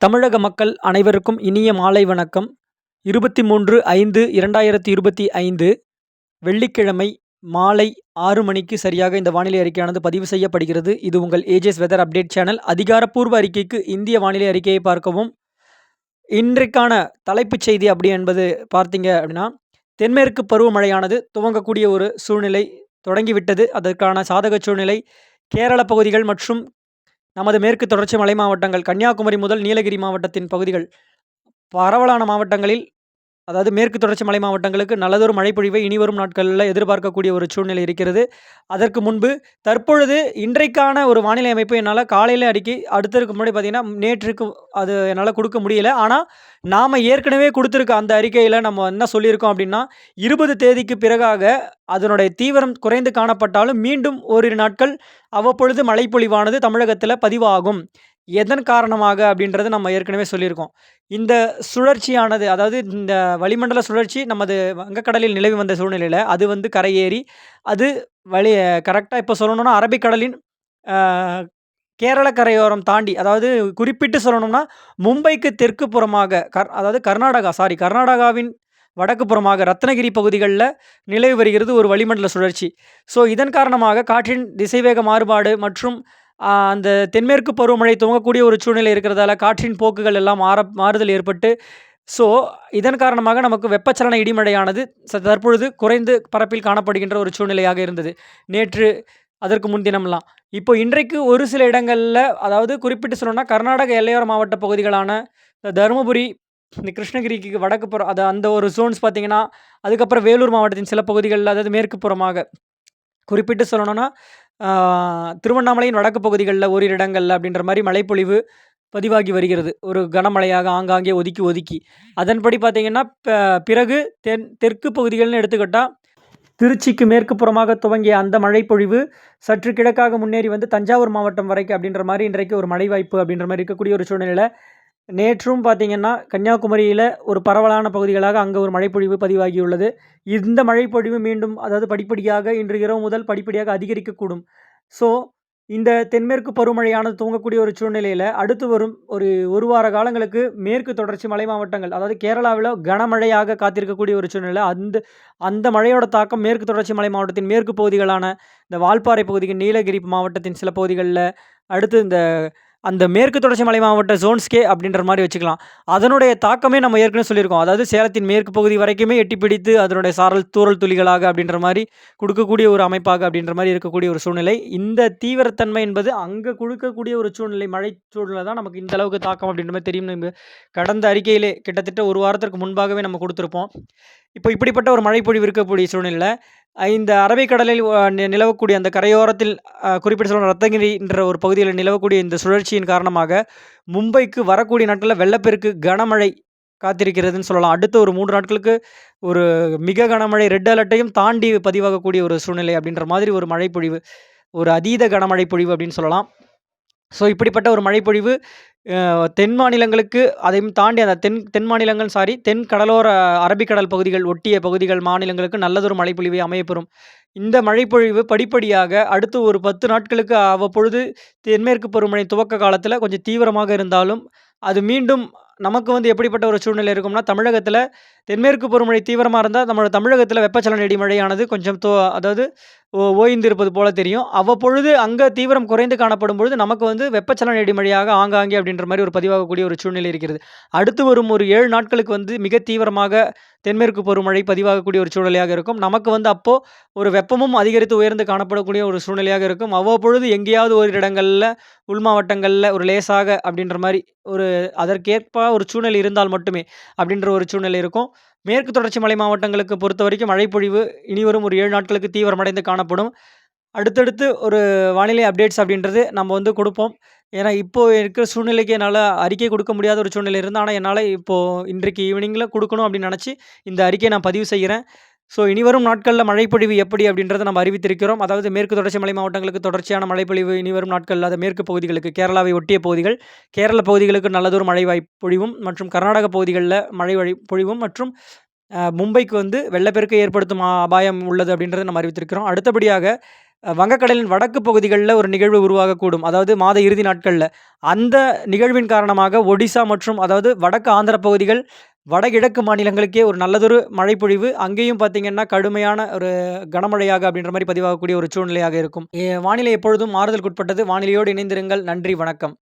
தமிழக மக்கள் அனைவருக்கும் இனிய மாலை வணக்கம். இருபத்தி மூன்று ஐந்து இரண்டாயிரத்தி இருபத்தி ஐந்து வெள்ளிக்கிழமை மாலை ஆறு மணிக்கு சரியாக இந்த வானிலை அறிக்கையானது பதிவு செய்யப்படுகிறது. இது உங்கள் ஏஜஸ் வெதர் அப்டேட் சேனல். அதிகாரப்பூர்வ அறிக்கைக்கு இந்திய வானிலை அறிக்கையை பார்க்கவும். இன்றைக்கான தலைப்புச் செய்தி அப்படி என்பது பார்த்தீங்க அப்படின்னா தென்மேற்கு பருவமழையானது துவங்கக்கூடிய ஒரு சூழ்நிலை தொடங்கிவிட்டது. அதற்கான சாதக சூழ்நிலை கேரள பகுதிகள் மற்றும் நமது மேற்கு தொடர்ச்சி மலை மாவட்டங்கள் கன்னியாகுமரி முதல் நீலகிரி மாவட்டத்தின் பகுதிகள் பரவலான மாவட்டங்களில் அதாவது மேற்கு தொடர்ச்சி மலை மாவட்டங்களுக்கு நல்லதொரு மழைப்பொழிவை இனிவரும் நாட்களில் எதிர்பார்க்கக்கூடிய ஒரு சூழ்நிலை இருக்கிறது. அதற்கு முன்பு தற்பொழுது இன்றைக்கான ஒரு வானிலை அமைப்பு என்னால் காலையில் அடிக்கி அடுத்ததுக்கு முன்னாடி பார்த்திங்கன்னா நேற்றுக்கு அது என்னால் கொடுக்க முடியல. ஆனால் நாம் ஏற்கனவே கொடுத்துருக்க அந்த அறிக்கையில் நம்ம என்ன சொல்லியிருக்கோம் அப்படின்னா இருபது தேதிக்கு பிறகாக அதனுடைய தீவிரம் குறைந்து காணப்பட்டாலும் மீண்டும் ஓரிரு நாட்கள் அவ்வப்பொழுது மழைப்பொழிவானது தமிழகத்தில் பதிவாகும். எதன் காரணமாக அப்படின்றது நம்ம ஏற்கனவே சொல்லியிருக்கோம். இந்த சுழற்சியானது அதாவது இந்த வளிமண்டல சுழற்சி நமது வங்கக்கடலில் நிலவி வந்த சூழ்நிலையில் அது வந்து கரையேறி அது வழி கரெக்டாக இப்போ சொல்லணும்னா அரபிக்கடலின் கேரள கரையோரம் தாண்டி அதாவது குறிப்பிட்டு சொல்லணும்னா மும்பைக்கு தெற்கு புறமாக கர் அதாவது கர்நாடகா சாரி கர்நாடகாவின் வடக்கு புறமாக ரத்னகிரி பகுதிகளில் நிலவி வருகிறது ஒரு வளிமண்டல சுழற்சி. ஸோ இதன் காரணமாக காற்றின் திசைவேக மாறுபாடு மற்றும் அந்த தென்மேற்கு பருவமழை துவங்கக்கூடிய ஒரு சூழ்நிலை இருக்கிறதால காற்றின் போக்குகள் எல்லாம் மாற மாறுதல் ஏற்பட்டு ஸோ இதன் காரணமாக நமக்கு வெப்பச்சலன இடிமழையானது ச- தற்பொழுது குறைந்து பரப்பில் காணப்படுகின்ற ஒரு சூழ்நிலையாக இருந்தது. நேற்று அதற்கு முன்தினம்லாம். இப்போ இன்றைக்கு ஒரு சில இடங்களில் அதாவது குறிப்பிட்டு சொல்லணும்னா கர்நாடக எல்லையோர மாவட்ட பகுதிகளான இந்த தருமபுரி இந்த கிருஷ்ணகிரிக்கு வடக்கு புறம் அது அந்த ஒரு ஜோன்ஸ் பார்த்தீங்கன்னா அதுக்கப்புறம் வேலூர் மாவட்டத்தின் சில பகுதிகளில் அதாவது மேற்கு புறமாக குறிப்பிட்டு சொல்லணும்னா திருவண்ணாமலையின் வடக்கு பகுதிகளில் ஓரிரு இடங்களில் அப்படின்ற மாதிரி மழைப்பொழிவு பதிவாகி வருகிறது. ஒரு கனமழையாக ஆங்காங்கே ஒதுக்கி ஒதுக்கி. அதன்படி பார்த்தீங்கன்னா பிறகு தென் தெற்கு பகுதிகள்னு எடுத்துக்கிட்டால் திருச்சிக்கு மேற்கு புறமாக துவங்கிய அந்த மழைப்பொழிவு சற்று கிழக்காக முன்னேறி வந்து தஞ்சாவூர் மாவட்டம் வரைக்கும் அப்படின்ற மாதிரி இன்றைக்கு ஒரு மழை வாய்ப்பு அப்படின்ற மாதிரி இருக்கக்கூடிய ஒரு சூழ்நிலையில் நேற்றும் பார்த்தீங்கன்னா கன்னியாகுமரியில் ஒரு பரவலான பகுதிகளாக அங்கே ஒரு மழைப்பொழிவு பதிவாகியுள்ளது. இந்த மழைப்பொழிவு மீண்டும் அதாவது படிப்படியாக இன்று இரவு முதல் படிப்படியாக அதிகரிக்கக்கூடும். ஸோ இந்த தென்மேற்கு பருவமழையானது துவங்கக்கூடிய ஒரு சூழ்நிலையில் அடுத்து வரும் ஒரு ஒரு வார காலங்களுக்கு மேற்கு தொடர்ச்சி மலை மாவட்டங்கள் அதாவது கேரளாவில் கனமழையாக காத்திருக்கக்கூடிய ஒரு சூழ்நிலை அந்த அந்த மழையோட தாக்கம் மேற்கு தொடர்ச்சி மலை மாவட்டத்தின் மேற்கு பகுதிகளான இந்த வால்பாறை பகுதிக்கு நீலகிரி மாவட்டத்தின் சில பகுதிகளில் அடுத்து இந்த அந்த மேற்கு தொடர்ச்சி மலை மாவட்ட ஜோன்ஸ்கே அப்படின்ற மாதிரி வச்சுக்கலாம். அதனுடைய தாக்கமே நம்ம ஏற்கனவே சொல்லியிருக்கோம். அதாவது சேலத்தின் மேற்கு பகுதி வரைக்குமே எட்டி பிடித்து அதனுடைய சாரல் தூரல் துளிகளாக அப்படின்ற மாதிரி கொடுக்கக்கூடிய ஒரு அமைப்பாக அப்படின்ற மாதிரி இருக்கக்கூடிய ஒரு சூழ்நிலை. இந்த தீவிரத்தன்மை என்பது அங்கே கொடுக்கக்கூடிய ஒரு சூழ்நிலை மழை சூழ்நிலை தான் நமக்கு இந்த அளவுக்கு தாக்கம் அப்படின்ற மாதிரி தெரியும். கடந்த அறிக்கையிலே கிட்டத்தட்ட ஒரு வாரத்திற்கு முன்பாகவே நம்ம கொடுத்துருப்போம். இப்போ இப்படிப்பட்ட ஒரு மழைப்பொழிவு இருக்கக்கூடிய சூழ்நிலையில் இந்த அரபிக்கடலில் நிலவக்கூடிய அந்த கரையோரத்தில் குறிப்பிட்டு சொல்ல ரத்தகிரி என்ற ஒரு பகுதியில் நிலவக்கூடிய இந்த சுழற்சியின் காரணமாக மும்பைக்கு வரக்கூடிய நாட்களில் வெள்ளப்பெருக்கு கனமழை காத்திருக்கிறதுன்னு சொல்லலாம். அடுத்த ஒரு மூன்று நாட்களுக்கு ஒரு மிக கனமழை ரெட் அலர்ட்டையும் தாண்டி பதிவாகக்கூடிய ஒரு சூழ்நிலை அப்படின்ற மாதிரி ஒரு மழைப்பொழிவு ஒரு அதீத கனமழை பொழிவு அப்படின்னு சொல்லலாம். ஸோ இப்படிப்பட்ட ஒரு மழைப்பொழிவு தென் மாநிலங்களுக்கு அதையும் தாண்டி அந்த தென் தென் மாநிலங்கள் சாரி தென் கடலோர அரபிக்கடல் பகுதிகள் ஒட்டிய பகுதிகள் மாநிலங்களுக்கு நல்லதொரு மழைப்பொழிவை அமையப்பெறும். இந்த மழைப்பொழிவு படிப்படியாக அடுத்து ஒரு பத்து நாட்களுக்கு அவ்வப்பொழுது தென்மேற்கு பருவமழை துவக்க காலத்தில் கொஞ்சம் தீவிரமாக இருந்தாலும் அது மீண்டும் நமக்கு வந்து எப்படிப்பட்ட ஒரு சூழ்நிலை இருக்கும்னா தமிழகத்தில் தென்மேற்கு பருவமழை தீவிரமாக இருந்தால் நம்மளோட தமிழகத்தில் வெப்பச்சலன இடிமழையானது கொஞ்சம் தோ அதாவது ஓய்ந்திருப்பது போல தெரியும். அவ்வப்பொழுது அங்கே தீவிரம் குறைந்து காணப்படும் பொழுது நமக்கு வந்து வெப்பச்சலன இடிமழையாக ஆங்காங்கே அப்படின்ற மாதிரி ஒரு பதிவாகக்கூடிய ஒரு சூழ்நிலை இருக்கிறது. அடுத்து வரும் ஒரு ஏழு நாட்களுக்கு வந்து மிக தீவிரமாக தென்மேற்கு பருவமழை பதிவாகக்கூடிய ஒரு சூழ்நிலையாக இருக்கும். நமக்கு வந்து அப்போது ஒரு வெப்பமும் அதிகரித்து உயர்ந்து காணப்படக்கூடிய ஒரு சூழ்நிலையாக இருக்கும். அவ்வப்பொழுது எங்கேயாவது ஒரு இடங்களில் உள் மாவட்டங்களில் ஒரு லேசாக அப்படின்ற மாதிரி ஒரு அதற்கேற்ப ஒரு சூழ்நிலை இருந்தால் மட்டுமே அப்படின்ற ஒரு சூழ்நிலை இருக்கும். மேற்கு தொடர்ச்சி மலை மாவட்டங்களுக்கு பொறுத்த வரைக்கும் மழைப்பொழிவு இனிவரும் ஒரு ஏழு நாட்களுக்கு தீவிரமடைந்து காணப்படும். அடுத்தடுத்து ஒரு வானிலை அப்டேட்ஸ் அப்படின்றது நம்ம வந்து கொடுப்போம். ஏன்னா இப்போ இருக்கிற சூழ்நிலைக்கு என்னால் அறிக்கை கொடுக்க முடியாத ஒரு சூழ்நிலை இருந்தால் ஆனால் என்னால் இப்போது இன்றைக்கு ஈவினிங்கில் கொடுக்கணும் அப்படின்னு நினச்சி இந்த அறிக்கையை நான் பதிவு செய்கிறேன். ஸோ இனி வரும் நாட்களில் மழைப்பொழிவு எப்படி அப்படின்றத நம்ம அறிவித்திருக்கிறோம். அதாவது மேற்கு தொடர்ச்சி மலை மாவட்டங்களுக்கு தொடர்ச்சியான மழைப்பொழிவு இனி வரும் நாட்களில் அது மேற்கு பகுதிகளுக்கு கேரளாவை ஒட்டிய பகுதிகள் கேரள பகுதிகளுக்கு நல்லதொரு மழை வாய்ப்பொழிவும் மற்றும் கர்நாடக பகுதிகளில் மழை வழி பொழிவும் மற்றும் மும்பைக்கு வந்து வெள்ளப்பெருக்கு ஏற்படுத்தும் அபாயம் உள்ளது அப்படின்றத நம்ம அறிவித்திருக்கிறோம். அடுத்தபடியாக வங்கக்கடலின் வடக்கு பகுதிகளில் ஒரு நிகழ்வு உருவாகக்கூடும். அதாவது மாத இறுதி நாட்களில். அந்த நிகழ்வின் காரணமாக ஒடிசா மற்றும் அதாவது வடக்கு ஆந்திர பகுதிகள், வடகிழக்கு மாநிலங்களுக்கே ஒரு நல்லதொரு மழைப்பொழிவு. அங்கேயும் பார்த்தீங்கன்னா, கடுமையான ஒரு கனமழையாக அப்படின்ற மாதிரி பதிவாகக்கூடிய ஒரு சூழ்நிலையாக இருக்கும். வானிலை எப்பொழுதும் மாறுதலுக்குட்பட்டது. வானிலையோடு இணைந்திருங்கள். நன்றி, வணக்கம்.